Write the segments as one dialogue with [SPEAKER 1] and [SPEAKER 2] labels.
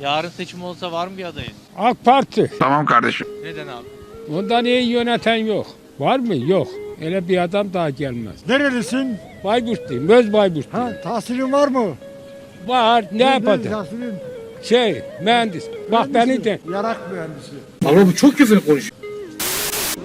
[SPEAKER 1] Yarın seçim olsa var mı bir adayın?
[SPEAKER 2] AK Parti.
[SPEAKER 3] Tamam kardeşim.
[SPEAKER 1] Neden abi?
[SPEAKER 2] Ondan iyi yöneten yok. Var mı? Yok. Öyle bir adam daha gelmez.
[SPEAKER 4] Nerelisin?
[SPEAKER 2] Bayburtluyum. Öz Bayburtluyum.
[SPEAKER 4] Ha, tahsilin var mı?
[SPEAKER 2] Var. Ne yapacağım?
[SPEAKER 4] Tahsilin.
[SPEAKER 2] Şey, mühendis. Bak beni de.
[SPEAKER 4] Yarak mühendisi.
[SPEAKER 5] Ama bu çok küfür konuşuyor.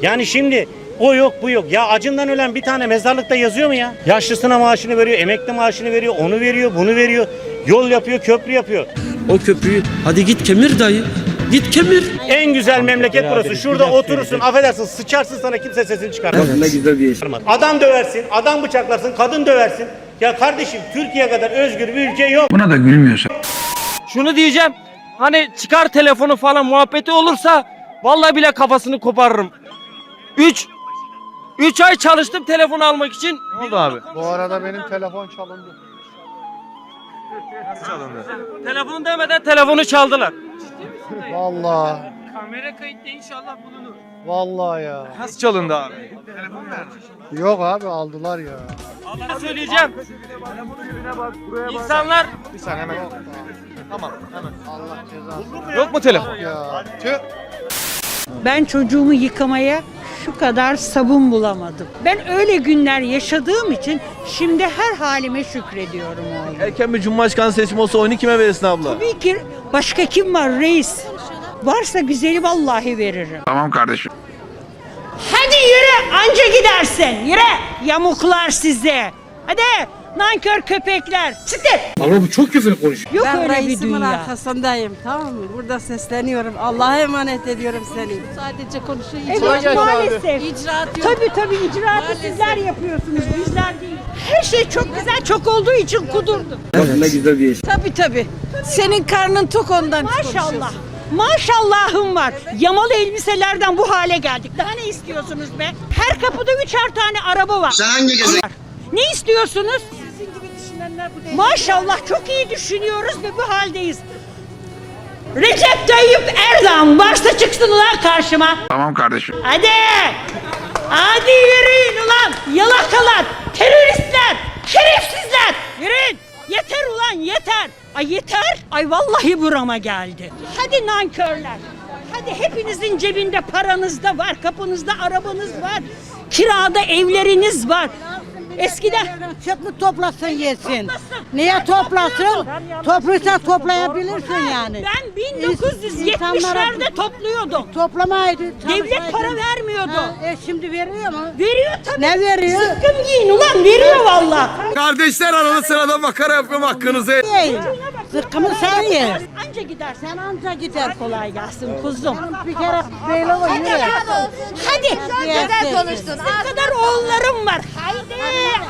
[SPEAKER 6] Yani şimdi o yok bu yok. Ya acından ölen bir tane mezarlıkta yazıyor mu ya? Yaşlısına maaşını veriyor, emekli maaşını veriyor, onu veriyor, bunu veriyor. Yol yapıyor, köprü yapıyor.
[SPEAKER 7] O köprüyü hadi git kemir dayı. Git kemir.
[SPEAKER 6] En güzel memleket burası. Şurada oturursun, affedersin, sıçarsın sana kimse sesini çıkarmaz.
[SPEAKER 7] Ne güzel bir iş.
[SPEAKER 6] Adam döversin, adam bıçaklarsın, kadın döversin. Ya kardeşim Türkiye kadar özgür bir ülke yok.
[SPEAKER 3] Buna da gülmüyorsun.
[SPEAKER 8] Şunu diyeceğim. Hani çıkar telefonu falan muhabbeti olursa vallahi bile kafasını koparırım. 3 3 ay çalıştım telefon almak için. Ne oldu abi?
[SPEAKER 4] Bu arada benim telefon çalındı.
[SPEAKER 8] Telefon demeden telefonu çaldılar.
[SPEAKER 4] Vallahi.
[SPEAKER 8] Kamera kayıtta inşallah bulunur.
[SPEAKER 4] Vallahi ya.
[SPEAKER 8] Nasıl çalındı abi?
[SPEAKER 4] Yok abi aldılar ya.
[SPEAKER 8] Allah'a söyleyeceğim. İnsanlar
[SPEAKER 4] Allah cezası
[SPEAKER 8] yok mu telefon?
[SPEAKER 4] ya. Tüh.
[SPEAKER 9] Ben çocuğumu yıkamaya şu kadar sabun bulamadım. Ben öyle günler yaşadığım için şimdi her halime şükrediyorum oğlum.
[SPEAKER 5] Erken bir cumhurbaşkanı seçimi olsa oyunu kime verirsin abla?
[SPEAKER 9] Tabii ki başka kim var reis? Varsa güzeli vallahi veririm.
[SPEAKER 3] Tamam kardeşim.
[SPEAKER 9] Hadi yürü anca gidersin. Yürü yamuklar size. Hadi nankör köpekler. Çıkın.
[SPEAKER 5] Ama bu çok küfür konuşuyor.
[SPEAKER 9] Yok
[SPEAKER 10] Ben
[SPEAKER 9] öyle bir dünya.
[SPEAKER 10] arkasındayım tamam mı? Burada sesleniyorum. Allah'a emanet ediyorum seni. Sadece konuşuyor.
[SPEAKER 9] Evet maalesef.
[SPEAKER 10] İcraat yok.
[SPEAKER 9] Tabii tabii icraatı sizler yapıyorsunuz bizler değil. Her şey çok güzel çok olduğu için kudurdum.
[SPEAKER 7] Ne güzel bir iş.
[SPEAKER 10] Tabii tabii. Senin karnın tok ondan
[SPEAKER 9] Maşallah. Maşallahım var. Yamalı elbiselerden bu hale geldik. Daha ne istiyorsunuz be? Her kapıda üçer tane araba var. Sen hangi Ne istiyorsunuz? Maşallah çok iyi düşünüyoruz ve bu haldeyiz. Recep Tayyip Erdoğan varsa çıksın ulan karşıma.
[SPEAKER 3] Tamam kardeşim.
[SPEAKER 9] Hadi. Hadi yürüyün ulan. Yalakalar, teröristler, şerefsizler. Yürüyün. Yeter ulan yeter. Ay yeter. Ay vallahi burama geldi. Hadi nankörler. Hadi hepinizin cebinde paranız da var, kapınızda arabanız var. Kirada evleriniz var. Eskiden
[SPEAKER 10] Çöplük toplasın yesin.
[SPEAKER 9] Toplasın.
[SPEAKER 10] Niye toplasın? Topluysa toplayabilirsin yani.
[SPEAKER 9] ben
[SPEAKER 10] İnsanlara-
[SPEAKER 9] 1970'lerde topluyordum.
[SPEAKER 10] Toplamaydı.
[SPEAKER 9] Devlet para vermiyordu.
[SPEAKER 10] Ha, e şimdi veriyor mu?
[SPEAKER 9] Veriyor tabii.
[SPEAKER 10] Ne veriyor?
[SPEAKER 9] Sıkkın giyin ulan veriyor valla.
[SPEAKER 5] Kardeşler arada sırada makara yapıyorum hakkınızı.
[SPEAKER 10] Zıkkımı sen ye.
[SPEAKER 9] Anca gidersen
[SPEAKER 10] Sen anca gider.
[SPEAKER 9] kolay gelsin kuzum.
[SPEAKER 10] Bir kere böyle o yürü.
[SPEAKER 9] Hadi.
[SPEAKER 10] Güzel
[SPEAKER 9] konuştun. Ne kadar oğullarım var. Haydi.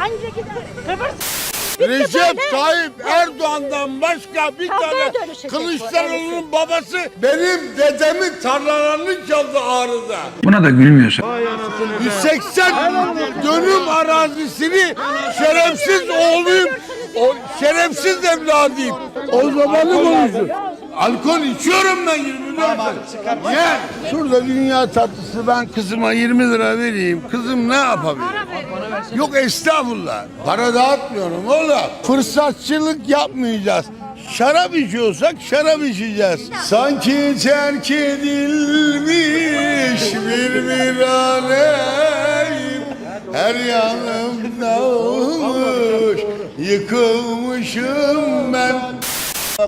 [SPEAKER 9] Anca gider. Kıvırsın.
[SPEAKER 4] Recep Tayyip Erdoğan'dan başka bir tane
[SPEAKER 9] dönüşecek
[SPEAKER 4] Kılıçdaroğlu'nun babası benim dedemin tarlalarını çaldı Ağrı'da.
[SPEAKER 3] Buna da gülmüyorsun.
[SPEAKER 4] 180 dönüm arazisini şerefsiz oğluyum, o şerefsiz evladıyım. O zamanı konuşun. Alkol içiyorum ben 24 yıl. Ye. Şurada dünya tatlısı ben kızıma 20 lira vereyim. Kızım ne yapabilir? Yok estağfurullah. Para dağıtmıyorum oğlum. Fırsatçılık yapmayacağız. Şarap içiyorsak şarap içeceğiz. Sanki terk edilmiş bir viraleyim. Her yanım dağılmış, yıkılmışım ben.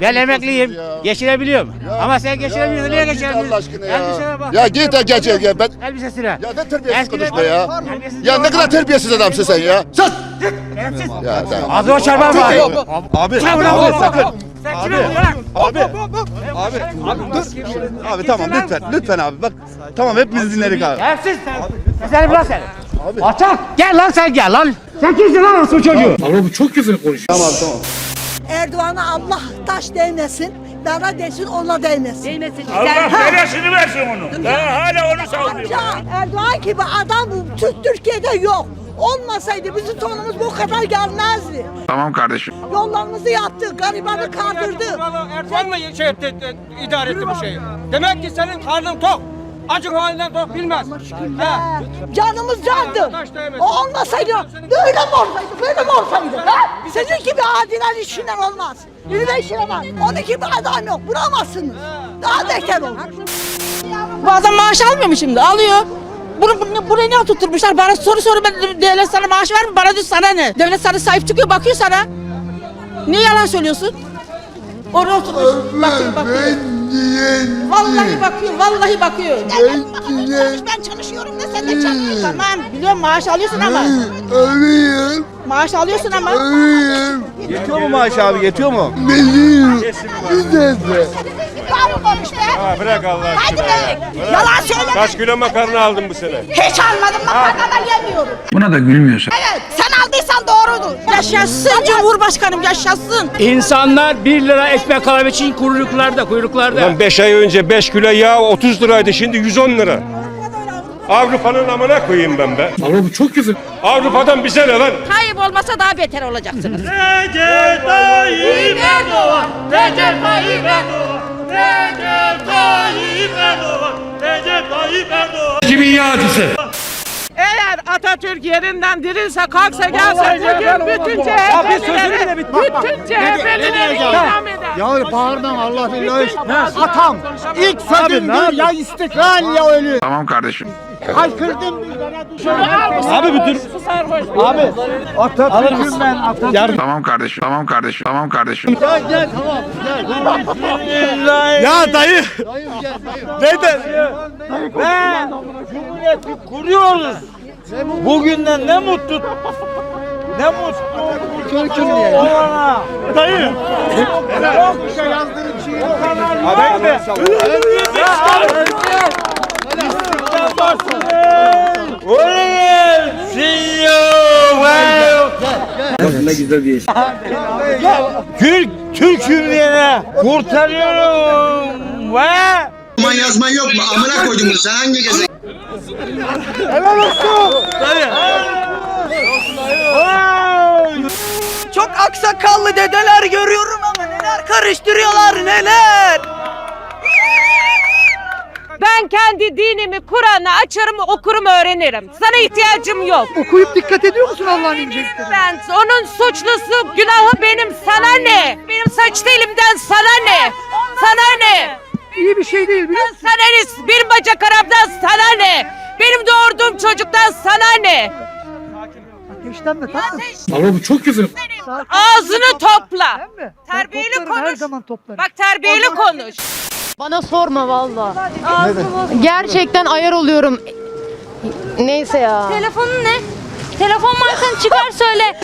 [SPEAKER 6] Ben emekliyim. Geçirebiliyorum. Ama sen geçiremiyorsun. Niye geçiremiyorsun?
[SPEAKER 4] Allah aşkına ya.
[SPEAKER 6] Elbisene bak.
[SPEAKER 4] Ya git de geç ya. Ben,
[SPEAKER 6] Elbisesine.
[SPEAKER 4] ya ne terbiyesiz konuşma ya. Ya ne kadar terbiyesiz adamsın sen ya. Sus! Ya tamam.
[SPEAKER 6] Ağzına çarpar var.
[SPEAKER 5] Abi,
[SPEAKER 6] Sen
[SPEAKER 5] abi, sakın.
[SPEAKER 6] Sen kime bırak?
[SPEAKER 5] Abi, abi, abi dur. Abi tamam lütfen, lütfen abi bak. Tamam hepimiz dinledik abi.
[SPEAKER 6] Şerefsiz sen. Sesini bırak sen. Alçak. Gel lan sen gel lan. Sen kimsin lan orası çocuğu?
[SPEAKER 5] Ama bu çok küfür konuşuyor.
[SPEAKER 10] Erdoğan'a Allah taş değmesin. Bana desin ona değmesin. Değmesin.
[SPEAKER 1] Allah belasını versin onu. Ben hala onu savunuyorum.
[SPEAKER 10] Erdoğan gibi adam Türk Türkiye'de yok. Olmasaydı bizim tonumuz bu kadar gelmezdi.
[SPEAKER 3] Tamam kardeşim.
[SPEAKER 10] Yollarımızı yaptı, garibanı kaldırdı.
[SPEAKER 8] Erdoğan mı şey etti, idare etti bu şeyi? Demek ki senin karnın tok.
[SPEAKER 11] Acık halinden tok bilmez. Ha.
[SPEAKER 1] Canımız candı. O olmasaydı böyle mi olsaydı, böyle mi olsaydı? Ha? Sizin gibi adiler işinden olmaz. Yürüme işine bak. Onun gibi adam yok. Bulamazsınız. Daha beter olur.
[SPEAKER 12] Bu adam maaş almıyor mu şimdi? Alıyor. Bunu, bunu buraya niye oturtmuşlar? Bana soru soru ben devlet sana maaş ver mi? Bana diyor sana ne? Devlet sana sahip çıkıyor bakıyor sana. Niye yalan söylüyorsun? Oraya oturmuş. Bakıyor bakıyor. Vallahi bakıyor, vallahi bakıyor. Ben çalışıyorum da sen de çalışıyorsun. Tamam, biliyorum maaş alıyorsun ama.
[SPEAKER 4] Ölüyüm,
[SPEAKER 12] Maaş alıyorsun ama.
[SPEAKER 4] ölüyüm.
[SPEAKER 13] Yetiyor mu maaş abi yetiyor mu?
[SPEAKER 4] Benim. Güzel.
[SPEAKER 12] Almamış be.
[SPEAKER 2] Bırak Allah
[SPEAKER 12] Hadi be. Yalan söyleme.
[SPEAKER 2] Kaç kilo makarna aldın bu sene?
[SPEAKER 12] Hiç almadım makarnadan yemiyorum.
[SPEAKER 3] Buna da gülmüyorsa.
[SPEAKER 12] Evet, sen aldıysan doğrudur. Yaşasın Cumhurbaşkanım, yaşasın.
[SPEAKER 14] İnsanlar 1 lira ekmek almak için kuyruklarda kuyruklarda.
[SPEAKER 2] 5 ay önce 5 kilo yağ 30 liraydı şimdi 110 lira. Avrupa'nın amına koyayım ben be.
[SPEAKER 4] Bu çok küfür.
[SPEAKER 2] Avrupa'dan bize ne lan?
[SPEAKER 12] Tayyip olmasa daha beter olacaksınız.
[SPEAKER 2] Recep Tayyip Erdoğan, Recep Tayyip Erdoğan, Recep Tayyip Erdoğan, Recep Tayyip Erdoğan.
[SPEAKER 4] Kimin yağcısı?
[SPEAKER 11] Eğer Atatürk yerinden dirilse kalksa gelse bugün bütün CHP'lileri bütün CHP'lileri idam.
[SPEAKER 4] Ya bağırdan Allah billahi. Atam. İlk sözüm bir ya istiklal ya ölü.
[SPEAKER 3] Tamam kardeşim.
[SPEAKER 4] Haykırdım.
[SPEAKER 11] Abi bütün
[SPEAKER 4] Abi. Atatürk'üm ben Atatürk.
[SPEAKER 3] Tamam kardeşim. Tamam kardeşim. Tamam kardeşim.
[SPEAKER 4] Gel gel tamam. Gel.
[SPEAKER 13] Ya dayı. Neden?
[SPEAKER 11] ve Cumhuriyeti kuruyoruz. Bugünden ne mutlu. Ne mutlu.
[SPEAKER 4] Türk'üm diye.
[SPEAKER 11] Olana.
[SPEAKER 13] Dayı.
[SPEAKER 4] Çok bir şey yazdırıp şiir.
[SPEAKER 13] Abi be.
[SPEAKER 11] Türk Türk'üm diyene kurtarıyorum ve
[SPEAKER 3] Aman yazman yok mu? Amına koydum sen hangi gezegen?
[SPEAKER 11] Çok aksakallı dedeler görüyorum ama neler karıştırıyorlar neler.
[SPEAKER 12] Ben kendi dinimi, Kur'an'ı açarım, okurum, öğrenirim. Sana ihtiyacım yok.
[SPEAKER 4] Okuyup dikkat ediyor musun Allah'ın inceliklerine?
[SPEAKER 12] Ben onun suçlusu, günahı benim. Sana ne? Benim saç telimden sana ne? Sana ne?
[SPEAKER 4] İyi bir şey değil biliyor
[SPEAKER 12] Ben sana ne? Bir bacak aramdan sana ne? Benim doğurduğum çocuktan sana ne?
[SPEAKER 4] Geçten mi tamam Ama bu çok küfür.
[SPEAKER 12] Ağzını topla. Terbiyeli
[SPEAKER 4] Her
[SPEAKER 12] konuş.
[SPEAKER 4] zaman toplarım.
[SPEAKER 12] Bak terbiyeli konuş.
[SPEAKER 15] Bana sorma valla. Gerçekten ayar oluyorum. Neyse ya.
[SPEAKER 12] Telefonun ne? Telefon markanı çıkar söyle.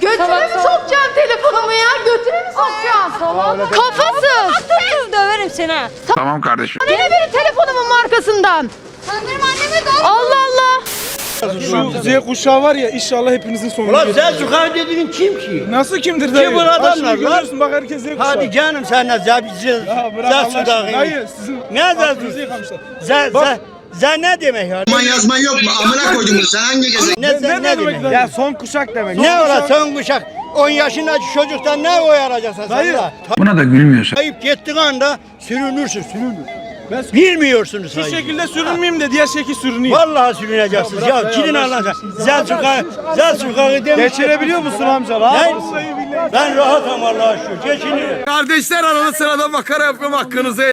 [SPEAKER 15] Götüne mi sokacağım telefonumu ya? Götüne mi sokacağım? Kafasız.
[SPEAKER 12] Dur döverim seni ha.
[SPEAKER 3] Tamam kardeşim.
[SPEAKER 15] Ne benim telefonumun markasından? Benim anneme Allah Allah.
[SPEAKER 13] Şu Z kuşağı var ya inşallah hepinizin sonunu Ulan sen
[SPEAKER 11] Sokak dediğin kim ki?
[SPEAKER 13] Nasıl kimdir dayı?
[SPEAKER 11] bu adamlar lan?
[SPEAKER 13] görüyorsun bak herkes Z kuşağı.
[SPEAKER 11] Hadi canım sen ne zabici.
[SPEAKER 13] Ya bırak Allah aşkına. Dayı sizin
[SPEAKER 11] Ne. Sen, sen, sen ne demek ya?
[SPEAKER 3] Aman yazman yok mu? Amına koydum sen hangi gezegen?
[SPEAKER 11] Ne, sen, ne, demek?
[SPEAKER 13] demek? Ya son kuşak demek.
[SPEAKER 11] Ne ola son kuşak? 10 yaşındaki çocuktan ne oy alacaksın sen
[SPEAKER 13] Dayı.
[SPEAKER 3] Buna da gülmüyorsa.
[SPEAKER 11] Kayıp gittiğin anda sürünürsün, sürünür. Bilmiyorsunuz
[SPEAKER 13] Bir
[SPEAKER 11] hayır.
[SPEAKER 13] şekilde sürünmeyeyim de diğer şekil sürüneyim.
[SPEAKER 11] Vallahi sürüneceksiniz
[SPEAKER 13] Ya
[SPEAKER 11] Gidin
[SPEAKER 13] ya,
[SPEAKER 11] Allah'ın Zel sokağı, zel sokağı demiş.
[SPEAKER 13] Geçirebiliyor musun amca? Rahat
[SPEAKER 11] Ben, ben rahatım Allah'a şükür. Geçinirim.
[SPEAKER 4] Kardeşler arada sırada makara yapıyorum hakkınızı